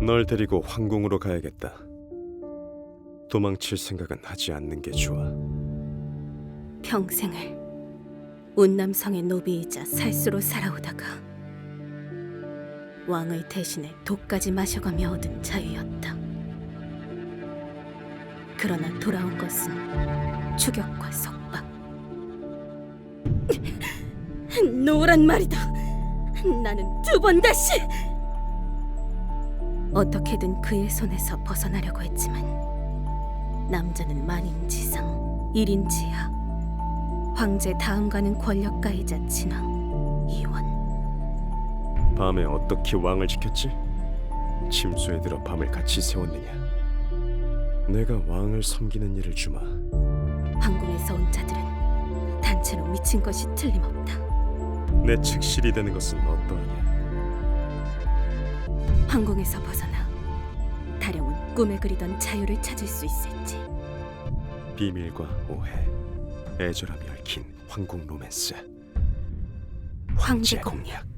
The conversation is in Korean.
널 데리고 황궁으로 가야겠다. 도망칠 생각은 하지 않는 게 좋아. 평생을 운남성의 노비이자 살수로 살아오다가 왕의 대신에 독까지 마셔가며 얻은 자유였다. 그러나 돌아온 것은 추격과 속박. 노란 말이다. 나는 두 번 다시 어떻게든 그의 손에서 벗어나려고 했지만 남자는 만인 지상 일인 지하 황제 다음가는 권력가이자 진왕 이원 밤에 어떻게 왕을 지켰지? 침소에 들어 밤을 같이 세웠느냐? 내가 왕을 섬기는 일을 주마. 황궁에서 온 자들은 단체로 미친 것이 틀림없다. 내 측실이 되는 것은 어떠하냐? 황궁에서 벗어나 다령은 꿈에 그리던 자유를 찾을 수 있을지. 비밀과 오해, 애절함이 얽힌 황궁 로맨스, 황제 공약.